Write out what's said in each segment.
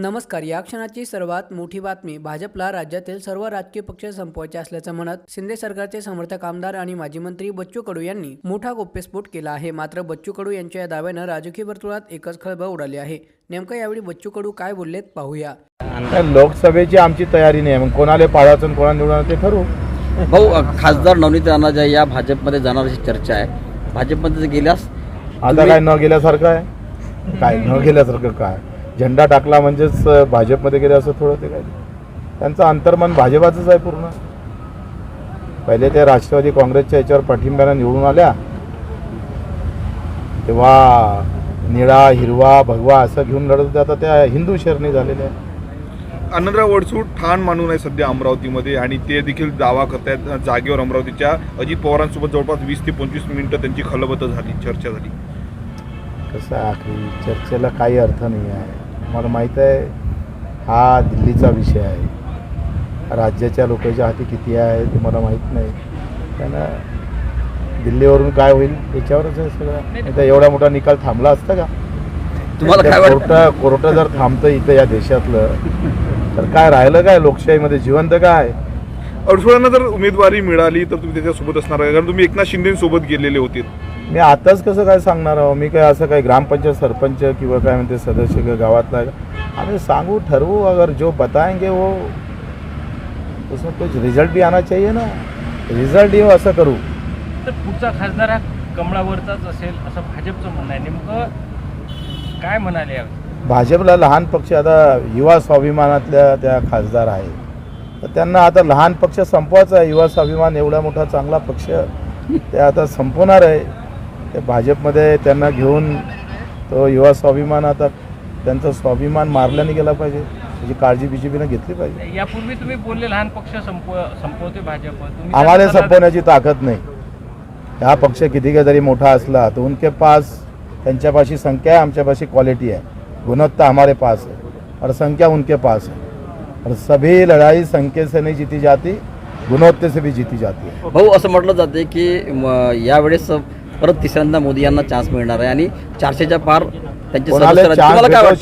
नमस्कार या क्षणाची सर्वात मोठी बातमी भाजपला राज्यातील सर्व राजकीय पक्ष संपवायचे असल्याचं म्हणत शिंदे सरकारचे समर्थक आमदार आणि माजी मंत्री बच्चू कडू यांनी मोठा गोप्यस्फोट केला आहे. मात्र बच्चू कडू यांच्या या दाव्यानं राजकीय वर्तुळात एकच खळबळ उडाली आहे. नेमकं यावेळी बच्चू कडू काय बोललेत पाहूया. लोकसभेची आमची तयारी नाही. मग कोणाला पाडायचं आणि कोणाला निवडणार ते ठरवू. भाऊ खासदार नवनीत राणा ज्या या भाजपमध्ये जाणार अशी चर्चा आहे. भाजपमध्ये गेल्यास आता काय न गेल्यासारखं आहे? काय न गेल्यासारखं काय? झेंडा टाकला म्हणजेच भाजपमध्ये गेले असं थोडं ते काय? त्यांचं अंतर्मन भाजपाचंच आहे पूर्ण. पहिले ते राष्ट्रवादी काँग्रेसच्या याच्यावर पाठिंब्यानं निवडून आल्या. तेव्हा निळा हिरवा भगवा असं घेऊन लढत होते. आता त्या हिंदू शरणी झालेल्या आहे आनंदराव वडसूट ठाण मानून आहे सध्या अमरावतीमध्ये आणि ते देखील दावा करतायत जागेवर अमरावतीच्या अजित पवारांसोबत जवळपास वीस ते पंचवीस मिनिटं त्यांची खलबत झाली चर्चा झाली. कसं आहे आखरी? चर्चेला काही अर्थ नाही आहे. मला माहीत आहे हा दिल्लीचा विषय आहे. राज्याच्या लोकांच्या हाती किती आहे ते मला माहीत नाही. त्यानं दिल्लीवरून काय होईल याच्यावरच आहे सगळं. तर एवढा मोठा निकाल थांबला असता का? तुम्हाला काय वाटतं? कोर्ट कोर्ट जर थांबतं इथं या देशातलं तर काय राहिलं काय लोकशाहीमध्ये? जिवंत काय? अडसुळांना जर उमेदवारी मिळाली तर तुम्ही त्याच्यासोबत असणार आहे. कारण तुम्ही एकनाथ शिंदेसोबत गेलेले होते. मी आताच कसं काय सांगणार आहो? मी काय असं काय ग्रामपंचायत सरपंच किंवा काय म्हणते सदस्य किंवा गावातला? आम्ही सांगू ठरवू अगर जो बताएंगे वो उसमें कुछ रिजल्ट भी आना चाहिए ना. रिझल्ट येऊ असं करू. तर पुढचा खासदार हा कमळावरचाच असेल असं भाजपचं म्हणणं आहे. नेमकं काय म्हणाले यावेळी? भाजपला लहान पक्ष आता युवा स्वाभिमानातल्या त्या खासदार आहे तर त्यांना आता लहान पक्ष संपवायचा आहे. युवा स्वाभिमान एवढा मोठा चांगला पक्ष ते आता संपवणार आहे. ते भाजपमध्ये त्यांना घेऊन तो युवा स्वाभिमान आता त्यांचा स्वाभिमान मारल्याने गेला पाहिजे. त्याची काळजी बी जे पीनं घेतली पाहिजे. यापूर्वी तुम्ही बोलले लहान पक्ष संपव संपवते भाजप. तुम्ही आम्हाला संपवण्याची ताकद नाही. हा पक्ष किती का जरी मोठा असला तो उनके पास त्यांच्यापाशी संख्या आहे आमच्यापाशी क्वालिटी आहे. गुणवत्ता हमारे पास है और संख्या उनके पास है और सभी लड़ाई संख्या से नहीं जीती जाती गुणवत्ते से भी जीती जाती है। भाऊ असं म्हटलं जाते की म, यावेळेस परत तिसऱ्यांदा मोदी यांना चान्स मिळणार आहे. आणि चारशेच्या पार त्यांचे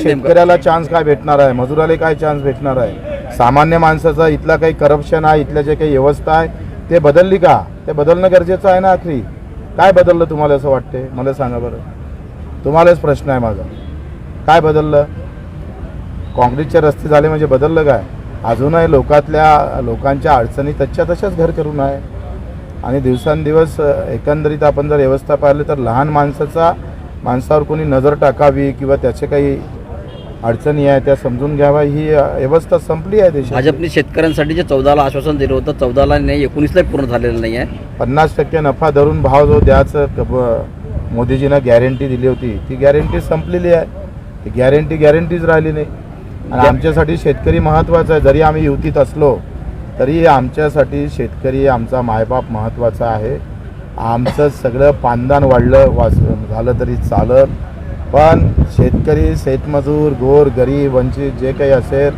शेतकऱ्याला चान्स काय भेटणार आहे? मजुराला काय चान्स भेटणार आहे? सामान्य माणसाचा इथला काही करप्शन आहे इथल्या जे काही व्यवस्था आहे ते बदलली का? ते बदलणं गरजेचं आहे ना आखरी? काय बदललं तुम्हाला असं वाटते मला सांगा बरं. तुम्हालाच प्रश्न आहे माझा. काय बदललं? काँक्रीटचे रस्ते झाले म्हणजे बदललं काय? अजूनही लोकातल्या लोकांच्या अडचणी तच्या तशाच घर करून आहे. आणि दिवसांदिवस एकंदरीत आपण जर व्यवस्था पाहिली तर लहान माणसाचा माणसावर कोणी नजर टाकावी किंवा त्याचे काही अडचणी आहे त्या समजून घ्यावा ही व्यवस्था संपली आहे देशात भाजपने शेतकऱ्यांसाठी जे चौदाला आश्वासन दिलं होतं चौदाला नाही एकोणीसला पूर्ण झालेलं नाही आहे. पन्नास टक्के नफा धरून भाव जो द्यायचं मोदीजीनं गॅरंटी दिली होती ती गॅरंटी संपलेली आहे. ती गॅरंटी गॅरंटीच राहिली नाही. आणि आमच्यासाठी शेतकरी महत्त्वाचा आहे. जरी आम्ही युतीत असलो तरी आमच्यासाठी शेतकरी आमचा मायबाप महत्त्वाचा आहे. आमचं सगळं पानदान वाढलं वाच झालं तरी चालत. पण शेतकरी शेतमजूर गोर गरीब वंचित जे काही असेल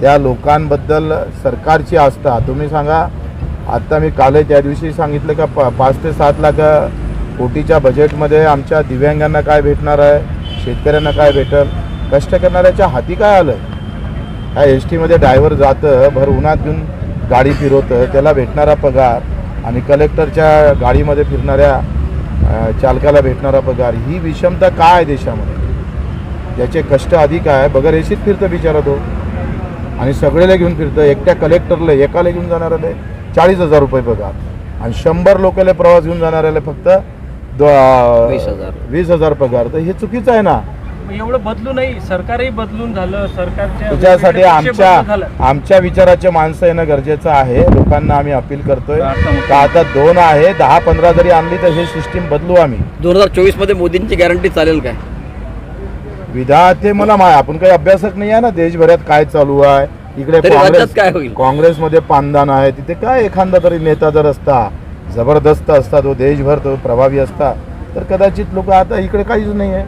त्या लोकांबद्दल सरकारची आस्था. तुम्ही सांगा आत्ता मी कालही त्या दिवशी सांगितलं का पा पाच ते सात लाख कोटीच्या बजेटमध्ये आमच्या दिव्यांगांना काय भेटणार आहे? शेतकऱ्यांना काय भेटल? कष्ट करणाऱ्याच्या हाती काय आलं? काय एस टीमध्ये ड्रायव्हर जातं भर उन्हात घेऊन गाडी फिरवतं त्याला भेटणारा पगार आणि कलेक्टरच्या गाडीमध्ये फिरणाऱ्या चालकाला भेटणारा पगार ही विषमता काय आहे देशामध्ये? ज्याचे कष्ट अधिक आहे बगर एसीत फिरतं बिचारा तो. आणि सगळेला घेऊन फिरतं एकट्या कलेक्टरला एकाला घेऊन जाणाऱ्याला चाळीस हजार रुपये पगार. आणि शंभर लोकांना प्रवास घेऊन जाणाऱ्याला फक्त दो- वीस हजार. वीस हजार पगार. तर हे चुकीचं आहे ना. एवढं बदलू नाही. सरकारही बदलून झालं. सरकारच्या त्याच्यासाठी आमच्या. आमच्या विचाराचे माणसं येणं गरजेचं आहे. लोकांना आम्ही अपील करतोय. का आता दोन आहे. दहा पंधरा जरी आणली तर हे सिस्टीम बदलू आम्ही. दोन हजार चोवीसमध्ये मोदींची गॅरंटी चालेल काय? विधा ते मला आपण काही अभ्यासक नाही आहे ना? देशभरात काय चालू आहे? इकडे काँग्रेस काय होईल? काँग्रेसमध्ये पानदान आहे. तिथे काय एखादा तरी नेता जर असता जबरदस्त असता तो देशभर तो प्रभावी असता तर कदाचित लोक आता इकडे काहीच नाही आहे.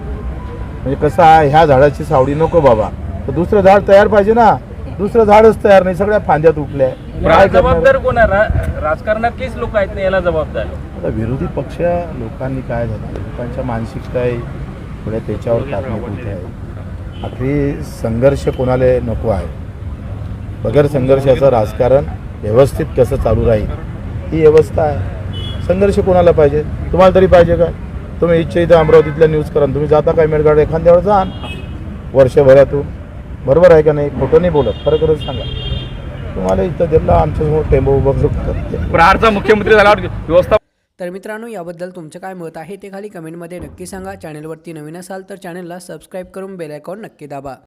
म्हणजे कसं आहे ह्या झाडाची सावडी नको बाबा. तर दुसरं झाड तयार पाहिजे ना. दुसरं झाडच तयार नाही सगळ्या फांद्या तुटल्या काय करणार? जबाबदार कोण आहे? रा- राजकारणातलीच लोक आहेत ना याला जबाबदार? आता विरोधी पक्ष लोकांनी काय झालं? लोकांच्या मानसिकता आहे थोड्या त्याच्यावर कारणीभूत आहे आखरी संघर्ष कोणाला नको आहे? बगैर संघर्षाचं राजकारण व्यवस्थित कसं चालू राहील? ही व्यवस्था आहे. संघर्ष कोणाला पाहिजे? तुम्हाला तरी पाहिजे का? तुम्ही इच्छा इथं अमरावतीतल्या न्यूज करा. तुम्ही जाता काय मेळगाड एखाद्यावर जा. वर्षभरातून. बरोबर आहे का नाही? खोटं नाही बोलत. खरं खरंच सांगा. तुम्हाला इथं दिलं आमच्यासमोर टेंबो उभं करते. प्रहारचा मुख्यमंत्री झाल्यावर व्यवस्था तर मित्रांनो याबद्दल तुमचं काय मत आहे ते खाली कमेंटमध्ये नक्की सांगा. चॅनलवरती नवीन असाल तर चॅनलला सबस्क्राईब करून बेल आयकॉन नक्की दाबा.